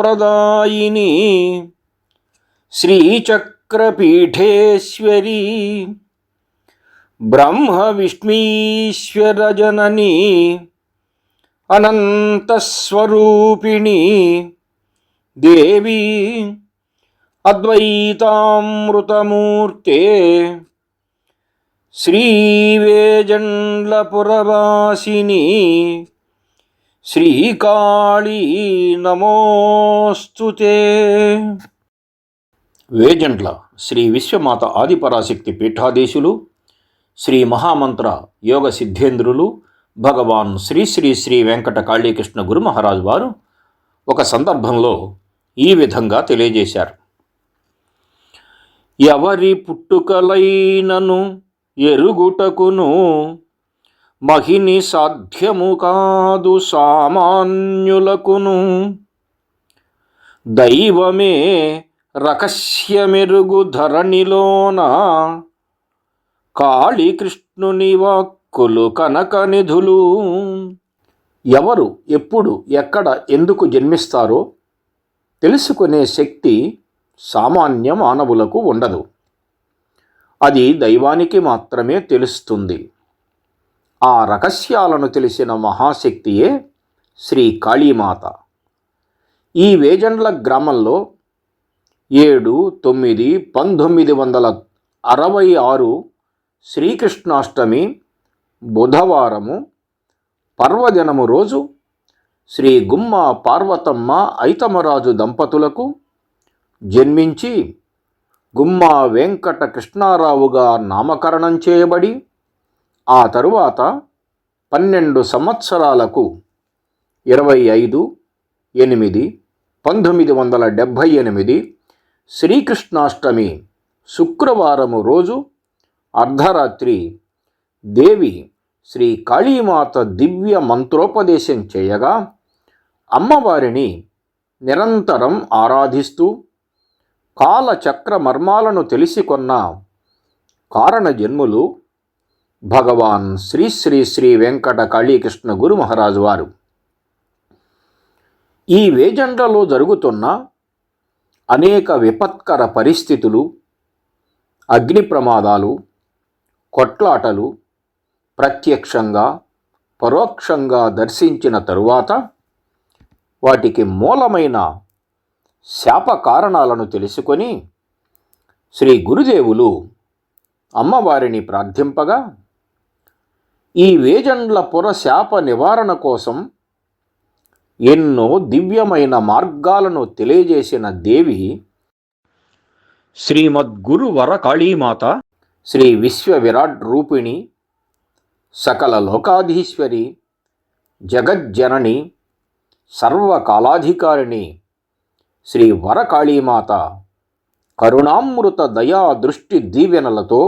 प्रदायिनी। श्रीचक्रपीठेश्वरी। ब्रह्मविष्मीश्वरजननी अनन्तस्वरूपिणी। देवी। अद्वैतामृतमूर्ते। श्रीवेजण्डपुरवासिनी శ్రీకాళీ నమోస్తుతే. వేజెంట్ల శ్రీ విశ్వమాత ఆదిపరాశక్తి పీఠాధీశులు శ్రీ మహామంత్ర యోగ సిద్ధేంద్రులు భగవాన్ శ్రీ శ్రీ శ్రీ వెంకట కాళీకృష్ణ గురు మహారాజు వారు ఒక సందర్భంలో ఈ విధంగా తెలియజేశారు. ఎవరి పుట్టుకలైనను ఎరుగుటకును మహిని సాధ్యము కాదు సామాన్యులకును. దైవమే రకస్యమెరుగు ధరణిలోన. కాళీకృష్ణుని వాక్కులు కనక నిధులు. ఎవరు ఎప్పుడు ఎక్కడ ఎందుకు జన్మిస్తారో తెలుసుకునే శక్తి సామాన్య మానవులకు ఉండదు. అది దైవానికి మాత్రమే తెలుస్తుంది. ఆ రహస్యాలను తెలిసిన మహాశక్తియే శ్రీ కాళీమాత. ఈ వేజండ్ల గ్రామంలో ఏడు తొమ్మిది పంతొమ్మిది వందల అరవై ఆరు శ్రీకృష్ణాష్టమి బుధవారము పర్వదినము రోజు శ్రీ గుమ్మ పార్వతమ్మ ఐతమరాజు దంపతులకు జన్మించి గుమ్మ వెంకట కృష్ణారావుగా నామకరణం చేయబడి ఆ తరువాత పన్నెండు సంవత్సరాలకు ఇరవై ఐదు ఎనిమిది పంతొమ్మిది వందల డెబ్భై ఎనిమిది శ్రీకృష్ణాష్టమి శుక్రవారము రోజు అర్ధరాత్రి దేవి శ్రీ కాళీమాత దివ్య మంత్రోపదేశం చేయగా అమ్మవారిని నిరంతరం ఆరాధిస్తూ కాలచక్ర మర్మాలను తెలిసికొన్న కారణజన్ములు భగవాన్ శ్రీ శ్రీ శ్రీ వెంకట కాళీకృష్ణ గురు మహారాజు వారు. ఈ వేజండ్లలో జరుగుతున్న అనేక విపత్కర పరిస్థితులు అగ్ని ప్రమాదాలు కొట్లాటలు ప్రత్యక్షంగా పరోక్షంగా దర్శించిన తరువాత వాటికి మూలమైన శాప కారణాలను తెలుసుకొని శ్రీ గురుదేవులు అమ్మవారిని ప్రార్థింపగా ఈ వేజండ్ల పుర శాప నివారణ కోసం ఎన్నో దివ్యమైన మార్గాలను తెలియజేసిన దేవి శ్రీమద్గురు వర కాళీమాత శ్రీ విశ్వ విరాట్ రూపిణి సకల లోకాధీశ్వరి జగజ్జనని సర్వకాలాధికారిణి శ్రీ వరకాళీమాత కరుణామృత దయా దృష్టి దీవెనలతో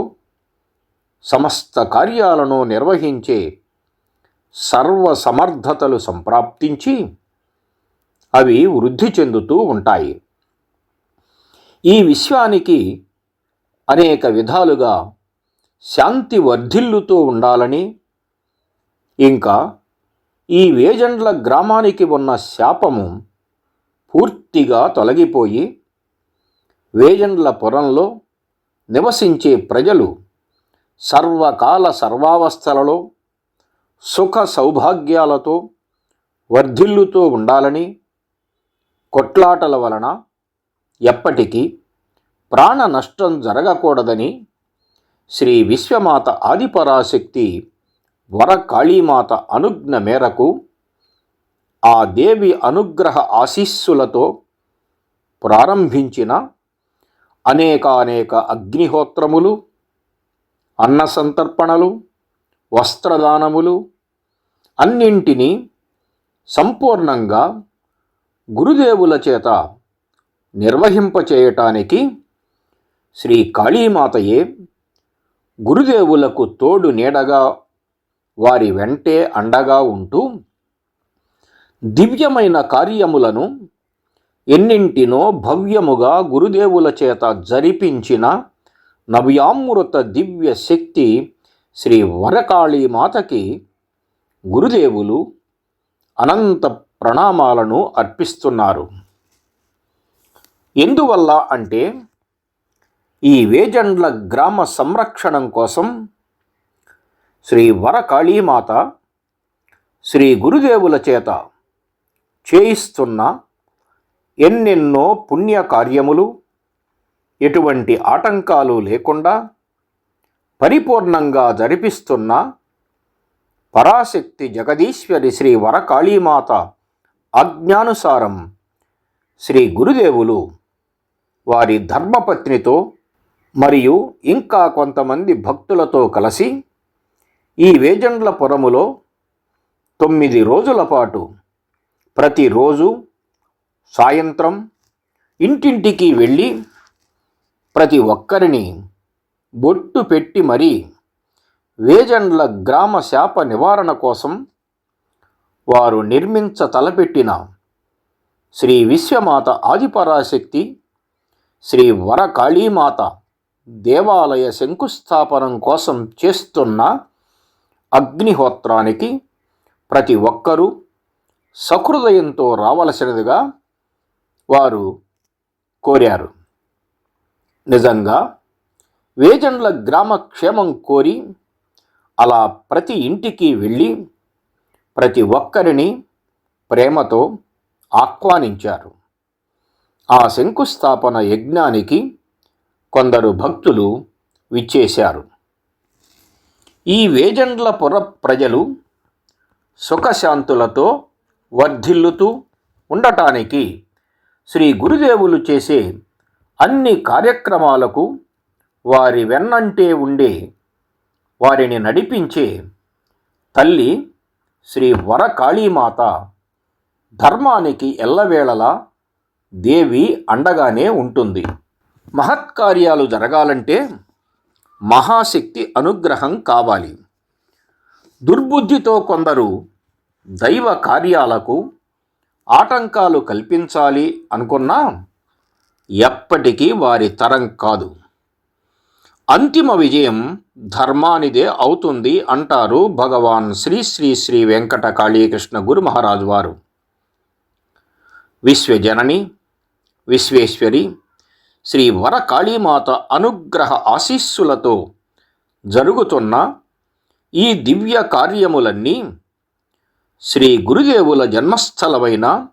సమస్త కార్యాలను నిర్వహించే సర్వ సమర్థతలు సంప్రాప్తించి అవి వృద్ధి చెందుతూ ఉంటాయి. ఈ విశ్వానికి అనేక విధాలుగా శాంతి వర్ధిల్లుతూ ఉండాలని ఇంకా ఈ వేజండ్ల గ్రామానికి ఉన్న శాపము పూర్తిగా తొలగిపోయి వేజండ్ల పొరంలో నివసించే ప్రజలు సర్వకాల సర్వావస్థలలో సుఖ సౌభాగ్యాలతో వర్ధిల్లుతూ ఉండాలని కొట్లాటల వలన ఎప్పటికీ ప్రాణ నష్టం జరగకూడదని శ్రీ విశ్వమాత ఆదిపరాశక్తి వర కాళీమాత అనుజ్ఞ మేరకు ఆ దేవి అనుగ్రహ ఆశీస్సులతో ప్రారంభించిన అనేకానేక అగ్నిహోత్రములు అన్న సంతర్పణలు వస్త్రదానములు అన్నింటినీ సంపూర్ణంగా గురుదేవుల చేత నిర్వహింపచేయటానికి శ్రీ కాళీమాతయే గురుదేవులకు తోడు నీడగా వారి వెంటే అండగా ఉంటూ దివ్యమైన కార్యములను ఎన్నింటినో భవ్యముగా గురుదేవుల చేత జరిపించిన నవ్యామృత దివ్య శక్తి శ్రీ వరకాళీమాతకి గురుదేవులు అనంత ప్రణామాలను అర్పిస్తున్నారు. ఎందువల్ల అంటే ఈ వేజండ్ల గ్రామ సంరక్షణం కోసం శ్రీ వరకాళీమాత శ్రీ గురుదేవుల చేత చేయిస్తున్న ఎన్నెన్నో పుణ్య కార్యములు ఎటువంటి ఆటంకాలు లేకుండా పరిపూర్ణంగా జరిపిస్తున్న పరాశక్తి జగదీశ్వరి శ్రీ వరకాళీమాత ఆజ్ఞానుసారం శ్రీ గురుదేవులు వారి ధర్మపత్నితో మరియు ఇంకా కొంతమంది భక్తులతో కలిసి ఈ వేజండ్లపురములో తొమ్మిది రోజుల పాటు ప్రతిరోజు సాయంత్రం ఇంటింటికి వెళ్ళి ప్రతి ఒక్కరిని బొట్టు పెట్టి మరీ వేజండ్ల గ్రామ శాప నివారణ కోసం వారు నిర్మించ తలపెట్టిన శ్రీ విశ్వమాత ఆదిపరాశక్తి శ్రీ వరకాళీమాత దేవాలయ శంకుస్థాపనం కోసం చేస్తున్న అగ్నిహోత్రానికి ప్రతి ఒక్కరూ సహృదయంతో రావలసినదిగా వారు కోరారు. నిజంగా వేజండ్ల గ్రామ క్షేమం కోరి అలా ప్రతి ఇంటికి వెళ్ళి ప్రతి ఒక్కరిని ప్రేమతో ఆహ్వానించారు. ఆ శంకుస్థాపన యజ్ఞానికి కొందరు భక్తులు విచ్చేశారు. ఈ వేజండ్ల పుర ప్రజలు సుఖశాంతులతో వర్ధిల్లుతూ ఉండటానికి శ్రీ గురుదేవులు చేసే అన్ని కార్యక్రమాలకు వారి వెన్నంటే ఉండే వారిని నడిపించే తల్లి శ్రీ వరకాళీమాత ధర్మానికి ఎల్లవేళలా దేవి అండగానే ఉంటుంది. మహత్కార్యాలు జరగాలంటే మహాశక్తి అనుగ్రహం కావాలి. దుర్బుద్ధితో కొందరు దైవ కార్యాలకు ఆటంకాలు కల్పించాలి అనుకున్నా ఎప్పటికీ వారి తరం కాదు. అంతిమ విజయం ధర్మానిదే అవుతుంది అంటారు భగవాన్ శ్రీ శ్రీ శ్రీ వెంకట కాళీకృష్ణ గురు మహారాజు వారు. విశ్వజనని విశ్వేశ్వరి శ్రీ వరకాళీమాత అనుగ్రహ ఆశీస్సులతో జరుగుతున్న ఈ దివ్య కార్యములన్నీ శ్రీ గురుదేవుల జన్మస్థలమైన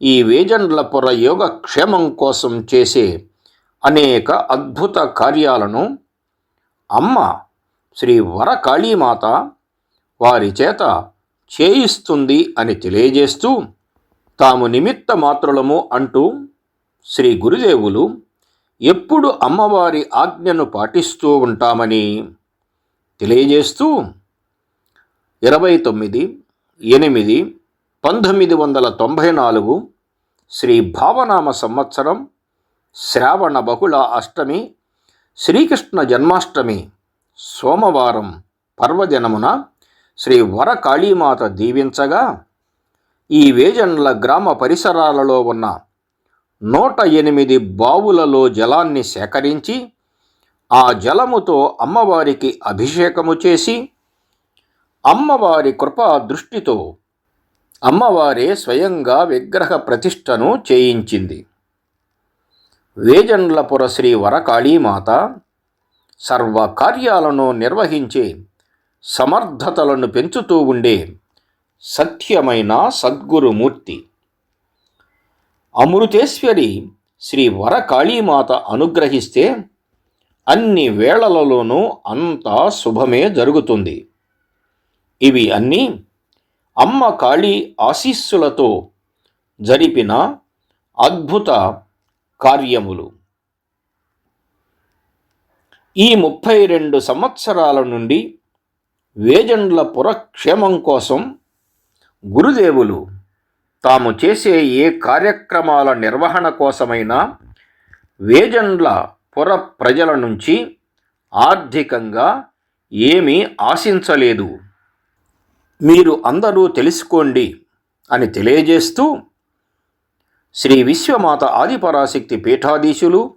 ఈ వేజండ్లపుర యోగ క్షేమం కోసం చేసే అనేక అద్భుత కార్యాలను అమ్మ శ్రీ వరకాళీమాత వారి చేత చేయిస్తుంది అని తెలియజేస్తూ తాము నిమిత్త మాత్రులము అంటూ శ్రీ గురుదేవులు ఎప్పుడు అమ్మవారి ఆజ్ఞను పాటిస్తూ ఉంటామని తెలియజేస్తూ ఇరవై తొమ్మిది ఎనిమిది పంతొమ్మిది వందల తొంభై నాలుగు శ్రీ భావనామ సంవత్సరం శ్రావణ బహుళ అష్టమి శ్రీకృష్ణ జన్మాష్టమి సోమవారం పర్వదినమున శ్రీ వరకాళీమాత దీవించగా ఈ వేజన్ల గ్రామ పరిసరాలలో ఉన్న నూట ఎనిమిది బావులలో జలాన్ని సేకరించి ఆ జలముతో అమ్మవారికి అభిషేకము చేసి అమ్మవారి కృపా దృష్టితో అమ్మవారే స్వయంగా విగ్రహ ప్రతిష్టను చేయించింది. వేజండ్లపుర శ్రీ వరకాళీమాత సర్వ కార్యాలను నిర్వహించే సమర్థతలను పెంచుతూ ఉండే సత్యమైన సద్గురుమూర్తి. అమృతేశ్వరి శ్రీ వరకాళీమాత అనుగ్రహిస్తే అన్ని వేళలలోనూ అంతా శుభమే జరుగుతుంది. ఇవి అన్నీ అమ్మ కాళీ ఆశీస్సులతో జరిపిన అద్భుత కార్యములు. ఈ ముప్పై రెండు సంవత్సరాల నుండి వేజండ్ల పురక్షేమం కోసం గురుదేవులు తాము చేసే ఏ కార్యక్రమాల నిర్వహణ కోసమైనా వేజండ్ల పుర ప్రజల నుంచి ఆర్థికంగా ఏమీ ఆశించలేదు. మీరు అందరూ తెలుసుకోండి అని తెలియజేస్తూ శ్రీ విశ్వమాత ఆదిపరాశక్తి పీఠాధీశులు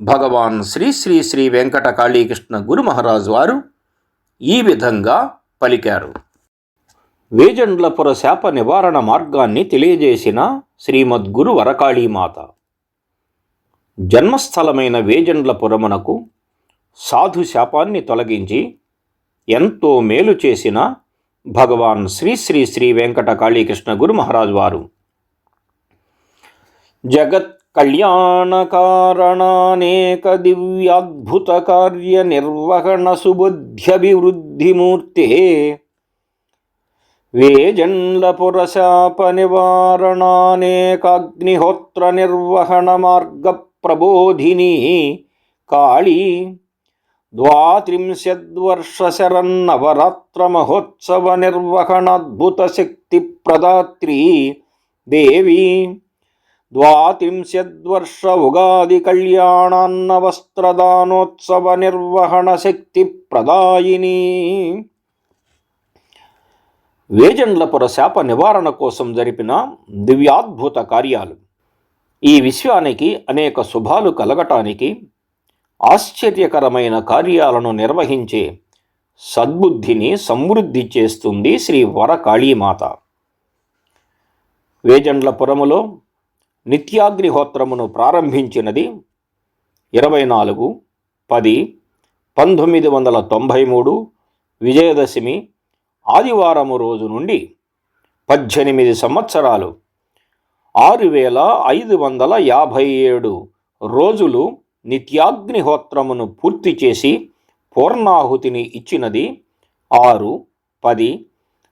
భగవాన్ శ్రీ శ్రీ శ్రీ వెంకట కాళీకృష్ణ గురు మహారాజ్ వారు ఈ విధంగా పలికారు. వేజండ్లపుర శాప నివారణ మార్గాన్ని తెలియజేసిన శ్రీమద్గురు వరకాళీమాత. జన్మస్థలమైన వేజండ్లపురమునకు సాధు శాపాన్ని తొలగించి ఎంతో మేలు చేసిన భగవాన్ శ్రీ శ్రీ శ్రీ వెంకట కాళీకృష్ణ గురు మహారాజ్ వారు జగత్ కళ్యాణకారణానేక దివ్యాద్భుత కార్య నిర్వహణ సుబుద్ధ్యభివృద్ధిమూర్తే వేజండ్లపురశాప నివారణానేకాగ్నిహోత్ర నిర్వహణ మార్గ ప్రబోధిని కాళీ ద్వాత్రింశద్వర్షశరన్నవరాత్రమహోత్సవ నిర్వహణాద్భుత శక్తి ప్రదాత్రి దేవి ద్వాత్రింశద్వర్ష ఉగాది కళ్యాణాన్న వస్త్రదానోత్సవ నిర్వహణ శక్తి ప్రదాయిని వేజండ్లపుర శాప నివారణ కోసం జరిపిన దివ్యాద్భుత కార్యాలు. ఈ విశ్వానికి అనేక శుభాలు కలగటానికి ఆశ్చర్యకరమైన కార్యాలను నిర్వహించే సద్బుద్ధిని సమృద్ధి చేస్తుంది శ్రీ వరకాళీమాత. వేజండ్లపురములో నిత్యాగ్నిహోత్రమును ప్రారంభించినది ఇరవై నాలుగు పది పంతొమ్మిది వందల తొంభై మూడు విజయదశమి ఆదివారము రోజు నుండి పద్దెనిమిది సంవత్సరాలు. ఆరు వేల ఐదు వందల యాభై ఏడు రోజులు నిత్యాగ్నిహోత్రమును పూర్తి చేసి పూర్ణాహుతిని ఇచ్చినది ఆరు పది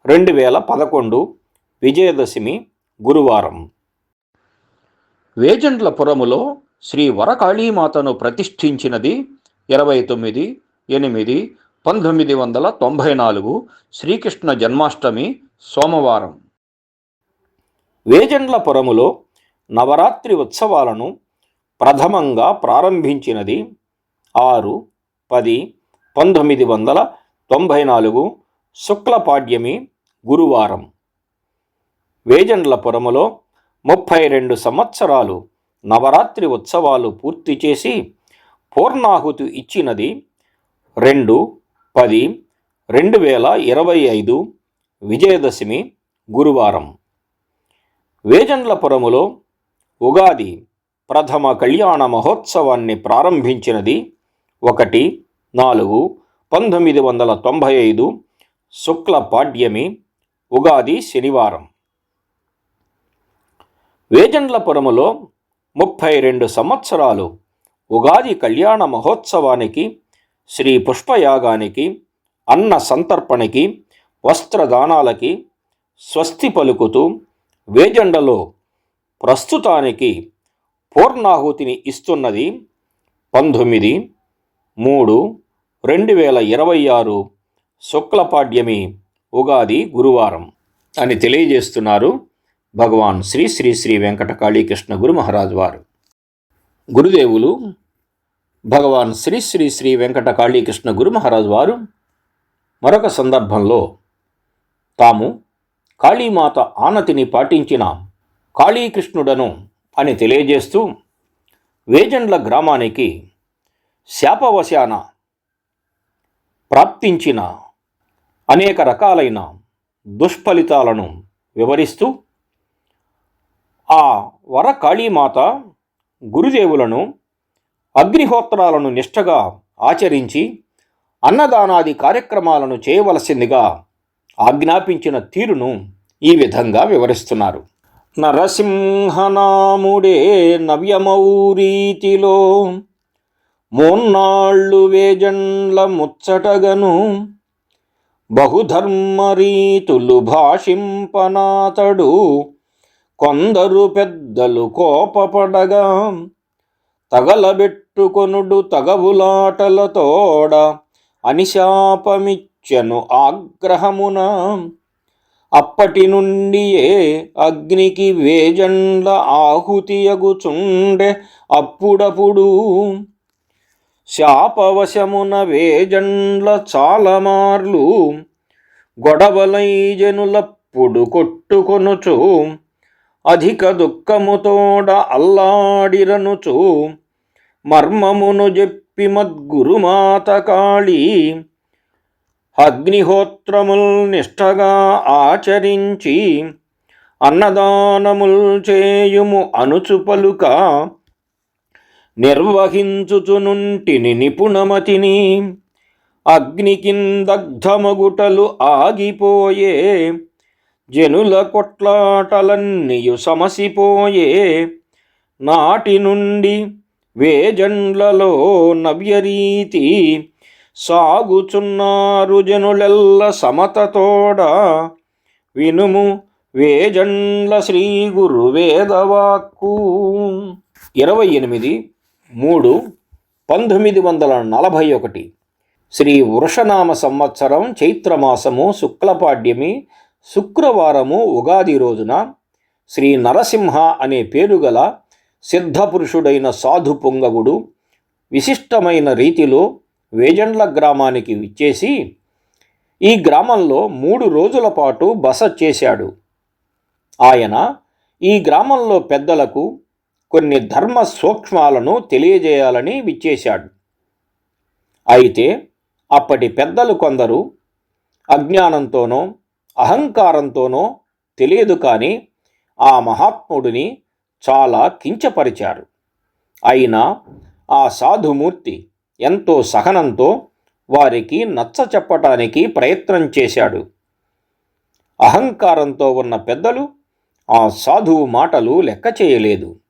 రెండు వేల పదకొండు విజయదశమి గురువారం. వేజండ్లపురములో శ్రీ వరకాళీమాతను ప్రతిష్ఠించినది ఇరవై తొమ్మిది ఎనిమిది పంతొమ్మిది వందల తొంభై నాలుగు శ్రీకృష్ణ జన్మాష్టమి సోమవారం. వేజండ్లపురములో నవరాత్రి ఉత్సవాలను ప్రథమంగా ప్రారంభించినది ఆరు పది పంతొమ్మిది వందల తొంభై నాలుగు శుక్లపాడ్యమి గురువారం. వేజండ్లపురములో ముప్పై రెండు సంవత్సరాలు నవరాత్రి ఉత్సవాలు పూర్తి చేసి పూర్ణాహుతి ఇచ్చినది రెండు పది రెండు వేల ఇరవై ఐదు విజయదశమి గురువారం. వేజండ్లపురములో ఉగాది ప్రథమ కళ్యాణ మహోత్సవాన్ని ప్రారంభించినది ఒకటి నాలుగు పంతొమ్మిది వందల తొంభై ఐదు శుక్ల పాడ్యమి ఉగాది శనివారం. వేజండ్లపురములో ముప్పై రెండు సంవత్సరాలు ఉగాది కళ్యాణ మహోత్సవానికి శ్రీ పుష్పయాగానికి అన్న సంతర్పణకి వస్త్రదానాలకి స్వస్తి పలుకుతూ వేజండలో ప్రస్తుతానికి పూర్ణాహుతిని ఇస్తున్నది పంతొమ్మిది మూడు రెండు వేల ఇరవై ఆరు శుక్లపాడ్యమి ఉగాది గురువారం అని తెలియజేస్తున్నారు భగవాన్ శ్రీ శ్రీ శ్రీ వెంకట కాళీకృష్ణ గురు మహారాజ్ వారు. గురుదేవులు భగవాన్ శ్రీ శ్రీ శ్రీ వెంకట కాళీకృష్ణ గురు మహారాజ్ వారు మరొక సందర్భంలో తాము కాళీమాత ఆనతిని పాటించిన కాళీకృష్ణుడను అని తెలియజేస్తూ వేజండ్ల గ్రామానికి శాపవశాన ప్రాప్తించిన అనేక రకాలైన దుష్ఫలితాలను వివరిస్తూ ఆ వర కాళీమాత గురుదేవులను అగ్నిహోత్రాలను నిష్టగా ఆచరించి అన్నదానాది కార్యక్రమాలను చేయవలసిందిగా ఆజ్ఞాపించిన తీరును ఈ విధంగా వివరిస్తున్నారు. నరసింహనాముడే నవ్యమౌరీతిలో మోన్నాళ్ళు వేజండ్ల ముచ్చటగను బహుధర్మరీతులు భాషింపనాతడు. కొందరు పెద్దలు కోపపడగా తగలబెట్టుకొనుడు తగవులాటలతోడ అనిశాపమిచ్చెను ఆగ్రహమున అప్పటి నుండియే అగ్నికి వేజండ్ల ఆహుతియగుచుండె అప్పుడప్పుడు. శాపవశమున వేజండ్ల చాలమార్లు గొడవలై జనులప్పుడు కొట్టుకొనుచు అధిక దుఃఖముతోడ అల్లాడిరనుచు మర్మమును చెప్పి మద్గురుమాత కాళీ అగ్నిహోత్రముల్ నిష్టగా ఆచరించి అన్నదానముల్ చేయుము అనుచుపలుక నిర్వహించుచునుంటిని నిపుణమతిని. అగ్నికిందగ్ధమగుటలు ఆగిపోయే జనుల కొట్లాటలన్నీయు సమసిపోయే నాటి నుండి వేజండ్లలో నవ్యరీతి సాగుచున్నారు జనులెల్ల సమతతోడ. వినుము వేజండ్ల శ్రీ గురు వేదవాక్కు. ఇరవై ఎనిమిది మూడు పంతొమ్మిది వందల నలభై ఒకటి. శ్రీ వృషనామ సంవత్సరం చైత్రమాసము శుక్లపాడ్యమి శుక్రవారము ఉగాది రోజున శ్రీ నరసింహ అనే పేరుగల సిద్ధపురుషుడైన సాధు పొంగవుడు విశిష్టమైన రీతిలో వేజండ్ల గ్రామానికి విచ్చేసి ఈ గ్రామంలో మూడు రోజుల పాటు బస చేశాడు. ఆయన ఈ గ్రామంలో పెద్దలకు కొన్ని ధర్మ సూక్ష్మాలను తెలియజేయాలని విచ్చేశాడు. అయితే అప్పటి పెద్దలు కొందరు అజ్ఞానంతోనో అహంకారంతోనో తెలియదు కానీ ఆ మహాత్ముడిని చాలా కించపరిచారు. అయినా ఆ సాధుమూర్తి ఎంతో సహనంతో వారికి నచ్చ చెప్పటానికి ప్రయత్నం చేశాడు. అహంకారంతో ఉన్న పెద్దలు ఆ సాధువు మాటలు లెక్క చేయలేదు.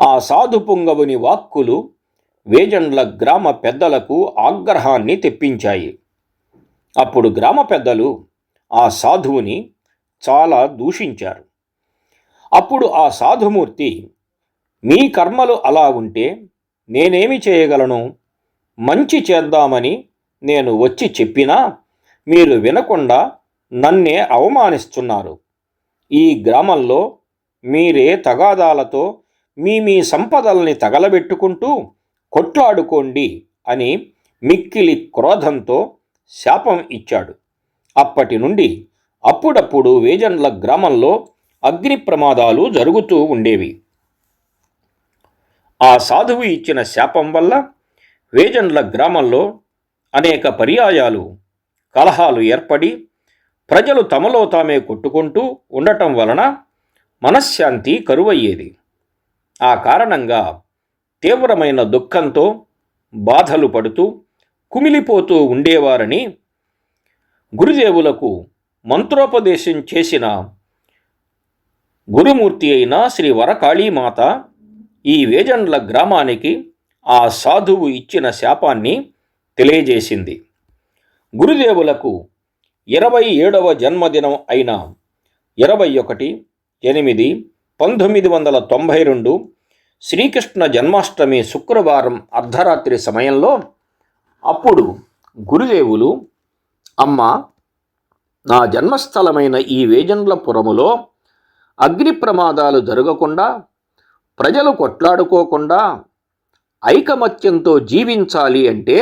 ఆ సాధు పుంగవుని వాక్కులు వేజండ్ల గ్రామ పెద్దలకు ఆగ్రహాన్ని తెప్పించాయి. అప్పుడు గ్రామ పెద్దలు ఆ సాధువుని చాలా దూషించారు. అప్పుడు ఆ సాధుమూర్తి మీ కర్మలు అలా ఉంటే నేనేమి చేయగలను? మంచి చేద్దామని నేను వచ్చి చెప్పినా మీరు వినకుండా నన్నే అవమానిస్తున్నారు. ఈ గ్రామంలో మీరే తగాదాలతో మీ మీ సంపదల్ని తగలబెట్టుకుంటూ కొట్లాడుకోండి అని మిక్కిలి క్రోధంతో శాపం ఇచ్చాడు. అప్పటి నుండి అప్పుడప్పుడు వేజండ్ల గ్రామంలో అగ్ని ప్రమాదాలు జరుగుతూ ఉండేవి. ఆ సాధువు ఇచ్చిన శాపం వల్ల వేజండ్ల గ్రామంలో అనేక పర్యాయాలు కలహాలు ఏర్పడి ప్రజలు తమలో తామే కొట్టుకుంటూ ఉండటం వలన మనశ్శాంతి కరువయ్యేది. ఆ కారణంగా తీవ్రమైన దుఃఖంతో బాధలు పడుతూ కుమిలిపోతూ ఉండేవారని గురుదేవులకు మంత్రోపదేశం చేసిన గురుమూర్తి అయిన శ్రీ వరకాళీమాత ఈ వేజండ్ల గ్రామానికి ఆ సాధువు ఇచ్చిన శాపాన్ని తెలియజేసింది. గురుదేవులకు ఇరవై ఏడవ జన్మదినం అయిన ఇరవై ఒకటి ఎనిమిది పంతొమ్మిది వందల తొంభై రెండు శ్రీకృష్ణ జన్మాష్టమి శుక్రవారం అర్ధరాత్రి సమయంలో అప్పుడు గురుదేవులు అమ్మ నా జన్మస్థలమైన ఈ వేజండ్లపురములో అగ్ని ప్రమాదాలు జరగకుండా ప్రజలు కొట్లాడుకోకుండా ఐకమత్యంతో జీవించాలి అంటే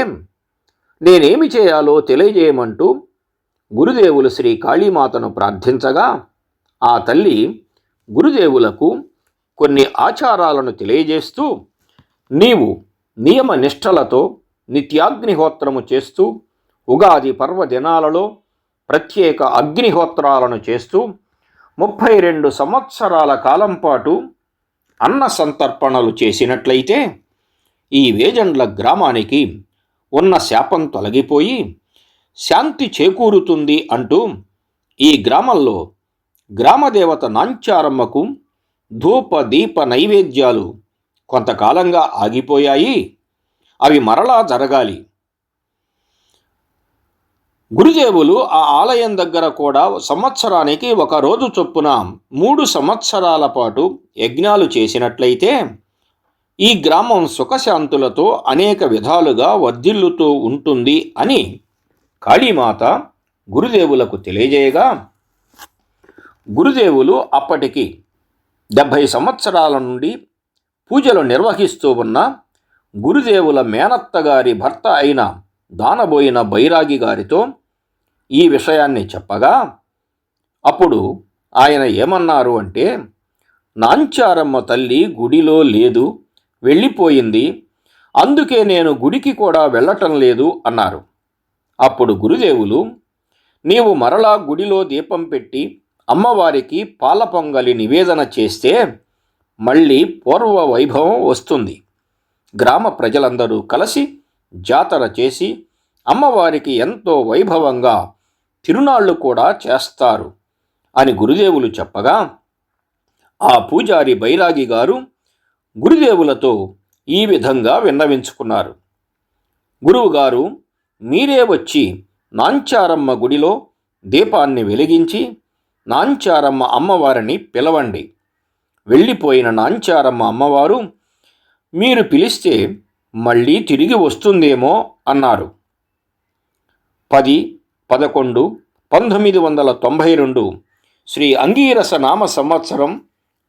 నేనేమి చేయాలో తెలియజేయమంటూ గురుదేవులు శ్రీ కాళీమాతను ప్రార్థించగా ఆ తల్లి గురుదేవులకు కొన్ని ఆచారాలను తెలియజేస్తూ నీవు నియమ నిష్ఠలతో నిత్యాగ్నిహోత్రము చేస్తూ ఉగాది పర్వదినాలలో ప్రత్యేక అగ్నిహోత్రాలను చేస్తూ ముప్పై రెండు సంవత్సరాల కాలం పాటు అన్న సంతర్పణలు చేసినట్లయితే ఈ వేజండ్ల గ్రామానికి ఉన్న శాపం తొలగిపోయి శాంతి చేకూరుతుంది అంటూ ఈ గ్రామంలో గ్రామదేవత నాంచారమ్మకు ధూప దీప నైవేద్యాలు కొంతకాలంగా ఆగిపోయాయి. అవి మరలా జరగాలి. గురుదేవులు ఆ ఆలయం దగ్గర కూడా సంవత్సరానికి ఒక రోజు చొప్పున మూడు సంవత్సరాల పాటు యజ్ఞాలు చేసినట్లయితే ఈ గ్రామం సుఖశాంతులతో అనేక విధాలుగా వర్ధిల్లుతూ ఉంటుంది అని కాళీమాత గురుదేవులకు తెలియజేయగా గురుదేవులు అప్పటికి డెబ్భై సంవత్సరాల నుండి పూజలు నిర్వహిస్తూ ఉన్న గురుదేవుల మేనత్త గారి భర్త అయిన దానబోయిన బైరాగి గారితో ఈ విషయాన్ని చెప్పగా అప్పుడు ఆయన ఏమన్నారు అంటే నాంచారమ్మ తల్లి గుడిలో లేదు వెళ్ళిపోయింది. అందుకే నేను గుడికి కూడా వెళ్ళటం లేదు అన్నారు. అప్పుడు గురుదేవులు నీవు మరలా గుడిలో దీపం పెట్టి అమ్మవారికి పాల పొంగలి నివేదన చేస్తే మళ్ళీ పూర్వ వైభవం వస్తుంది. గ్రామ ప్రజలందరూ కలిసి జాతర చేసి అమ్మవారికి ఎంతో వైభవంగా తిరునాళ్ళు కూడా చేస్తారు అని గురుదేవులు చెప్పగా ఆ పూజారి బైరాగి గారు గురుదేవులతో ఈ విధంగా విన్నవించుకున్నారు. గురువుగారు మీరే వచ్చి నాంచారమ్మ గుడిలో దీపాన్ని వెలిగించి నాంచారమ్మ అమ్మవారిని పిలవండి. వెళ్ళిపోయిన నాంచారమ్మ అమ్మవారు మీరు పిలిస్తే మళ్ళీ తిరిగి వస్తుందేమో అన్నారు. పది పదకొండు పంతొమ్మిది వందల తొంభై రెండు శ్రీ అంగీరస నామ సంవత్సరం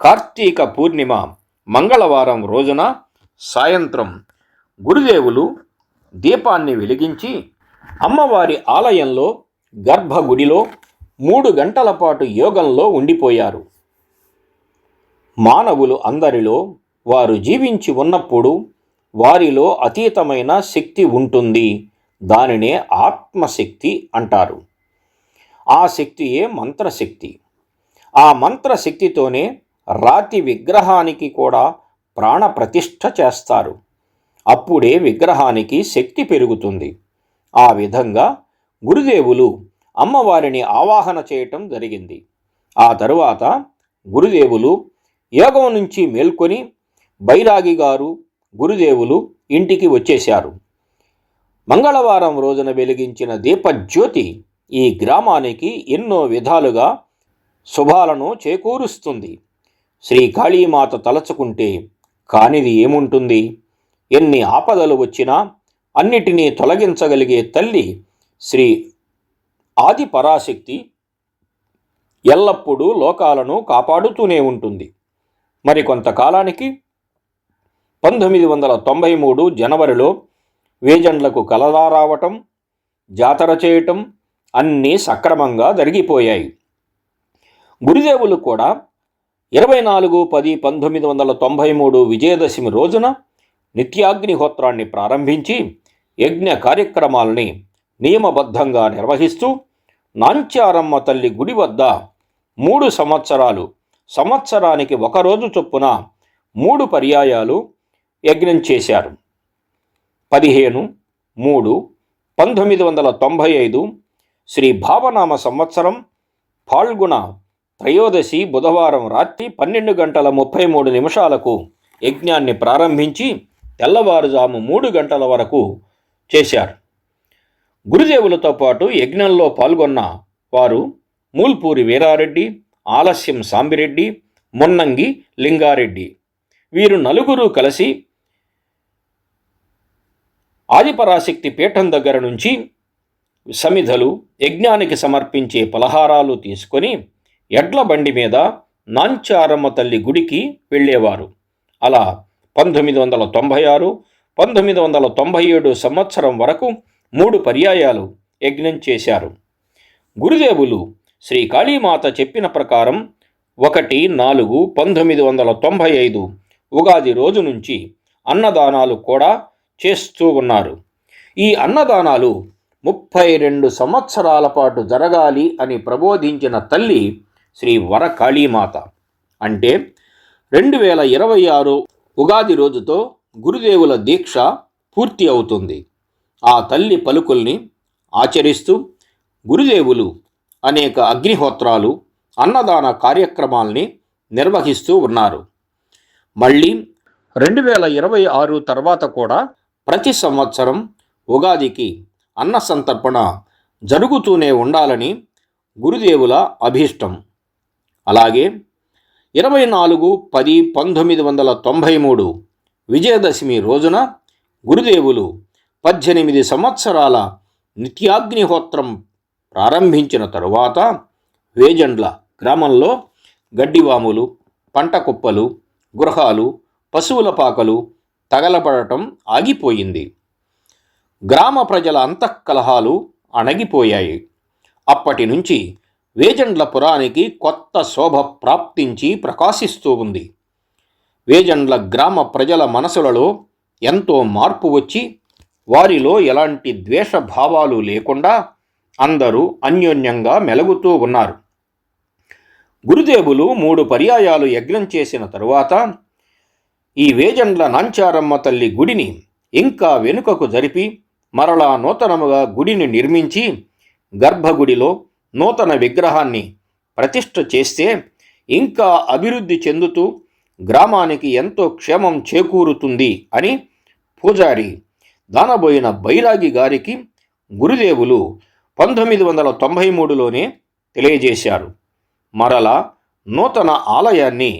కార్తీక పూర్ణిమ మంగళవారం రోజున సాయంత్రం గురుదేవులు దీపాన్ని వెలిగించి అమ్మవారి ఆలయంలో గర్భగుడిలో మూడు గంటల పాటు యోగంలో ఉండిపోయారు. మానవులు అందరిలో వారు జీవించి ఉన్నప్పుడు వారిలో అతీతమైన శక్తి ఉంటుంది. దానినే ఆత్మశక్తి అంటారు. ఆ శక్తియే మంత్రశక్తి. ఆ మంత్రశక్తితోనే రాతి విగ్రహానికి కూడా ప్రాణ ప్రతిష్ఠ చేస్తారు. అప్పుడే విగ్రహానికి శక్తి పెరుగుతుంది. ఆ విధంగా గురుదేవులు అమ్మవారిని ఆవాహన చేయటం జరిగింది. ఆ తరువాత గురుదేవులు యోగం నుంచి మేల్కొని బైరాగి గారు గురుదేవులు ఇంటికి వచ్చేశారు. మంగళవారం రోజున వెలిగించిన దీపజ్యోతి ఈ గ్రామానికి ఎన్నో విధాలుగా శుభాలను చేకూరుస్తుంది. శ్రీ కాళీమాత తలచుకుంటే కానిది ఏముంటుంది? ఎన్ని ఆపదలు వచ్చినా అన్నిటినీ తొలగించగలిగే తల్లి శ్రీ ఆది పరాశక్తి ఎల్లప్పుడూ లోకాలను కాపాడుతూనే ఉంటుంది. మరి కొంతకాలానికి పంతొమ్మిది వందల తొంభై మూడు జనవరిలో వేజండ్లకు కలరా రావటం జాతర చేయటం అన్నీ సక్రమంగా జరిగిపోయాయి. గురుదేవులు కూడా ఇరవై నాలుగు పది పంతొమ్మిది వందల తొంభై మూడు విజయదశమి రోజున నిత్యాగ్నిహోత్రాన్ని ప్రారంభించి యజ్ఞ కార్యక్రమాలని నియమబద్ధంగా నిర్వహిస్తూ నాంచారమ్మ తల్లి గుడి వద్ద మూడు సంవత్సరాలు సంవత్సరానికి ఒకరోజు చొప్పున మూడు పర్యాయాలు యజ్ఞం చేశారు. పదిహేను మూడు పంతొమ్మిది వందల తొంభై ఐదు శ్రీ భావనామ సంవత్సరం పాల్గొన త్రయోదశి బుధవారం రాత్రి పన్నెండు గంటల ముప్పై మూడు నిమిషాలకు యజ్ఞాన్ని ప్రారంభించి తెల్లవారుజాము మూడు గంటల వరకు చేశారు. గురుదేవులతో పాటు యజ్ఞంలో పాల్గొన్న వారు మూల్పూరి వీరారెడ్డి ఆలస్యం సాంబిరెడ్డి మున్నంగి లింగారెడ్డి వీరు నలుగురు కలిసి ఆదిపరాశక్తి పీఠం దగ్గర నుంచి సమిధలు యజ్ఞానికి సమర్పించే పలహారాలు తీసుకొని ఎడ్ల బండి మీద నాంచారమ్మ తల్లి గుడికి వెళ్ళేవారు. అలా పంతొమ్మిది వందల తొంభై ఆరు పంతొమ్మిది వందల తొంభై ఏడు సంవత్సరం వరకు మూడు పర్యాయాలు యజ్ఞం చేశారు. గురుదేవులు శ్రీ కాళీమాత చెప్పిన ప్రకారం ఒకటి నాలుగు పంతొమ్మిది వందల తొంభై ఐదు ఉగాది రోజు నుంచి అన్నదానాలు కూడా చేస్తూ ఉన్నారు. ఈ అన్నదానాలు ముప్పై రెండు సంవత్సరాల పాటు జరగాలి అని ప్రబోధించిన తల్లి శ్రీ వరకాళీమాత. అంటే రెండు వేల ఇరవై ఆరు ఉగాది రోజుతో గురుదేవుల దీక్ష పూర్తి అవుతుంది. ఆ తల్లి పలుకుల్ని ఆచరిస్తూ గురుదేవులు అనేక అగ్నిహోత్రాలు అన్నదాన కార్యక్రమాల్ని నిర్వహిస్తూ ఉన్నారు. మళ్ళీ రెండు వేల ఇరవై ఆరు తర్వాత కూడా ప్రతి సంవత్సరం ఉగాదికి అన్న సంతర్పణ జరుగుతూనే ఉండాలని గురుదేవుల అభీష్టం. అలాగే ఇరవై నాలుగు పది పంతొమ్మిది వందల తొంభై మూడు విజయదశమి రోజున గురుదేవులు పద్దెనిమిది సంవత్సరాల నిత్యాగ్నిహోత్రం ప్రారంభించిన తరువాత వేజండ్ల గ్రామంలో గడ్డివాములు పంట కుప్పలు గృహాలు పశువుల పాకలు తగలబడటం ఆగిపోయింది. గ్రామ ప్రజల అంతఃకలహాలు అణగిపోయాయి. అప్పటి నుంచి వేజండ్ల పురానికి కొత్త శోభ ప్రాప్తించి ప్రకాశిస్తూ ఉంది. వేజండ్ల గ్రామ ప్రజల మనసులలో ఎంతో మార్పు వచ్చి వారిలో ఎలాంటి ద్వేష భావాలు లేకుండా అందరూ అన్యోన్యంగా మెలుగుతూ ఉన్నారు. గురుదేవులు మూడు పర్యాయాలు యజ్ఞం చేసిన తరువాత ఈ వేజండ్ల నాంచారమ్మ తల్లి గుడిని ఇంకా వెనుకకు జరిపి మరలా నూతనముగా గుడిని నిర్మించి గర్భగుడిలో నూతన విగ్రహాన్ని ప్రతిష్ఠ చేస్తే ఇంకా అభివృద్ధి చెందుతూ గ్రామానికి ఎంతో క్షేమం చేకూరుతుంది అని పూజారి దానబోయిన బైరాగి గారికి గురుదేవులు పంతొమ్మిది వందల తొంభై మూడులోనే తెలియజేశారు. మరలా నూతన ఆలయాన్ని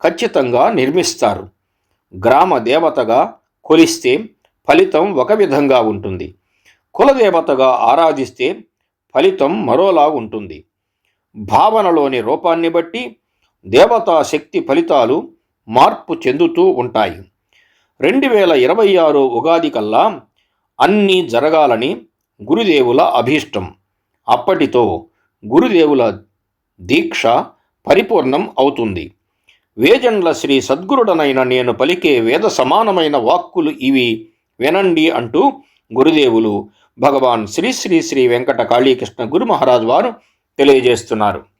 ఖచ్చితంగా నిర్మిస్తారు. గ్రామ దేవతగా కొలిస్తే ఫలితం ఒక విధంగా ఉంటుంది. కులదేవతగా ఆరాధిస్తే ఫలితం మరోలా ఉంటుంది. భావనలోని రూపాన్ని బట్టి దేవతా శక్తి ఫలితాలు మార్పు చెందుతూ ఉంటాయి. రెండు వేల ఇరవై ఆరు ఉగాది కల్లా అన్నీ జరగాలని గురుదేవుల అభీష్టం. అప్పటితో గురుదేవుల దీక్ష పరిపూర్ణం అవుతుంది. వేజండ్ల శ్రీ సద్గురుడనైన నేను పలికే వేద సమానమైన వాక్కులు ఇవి. వినండి అంటూ గురుదేవులు భగవాన్ శ్రీ శ్రీ శ్రీ వెంకట కాళీకృష్ణ గురు మహారాజ్ వారు తెలియజేస్తున్నారు.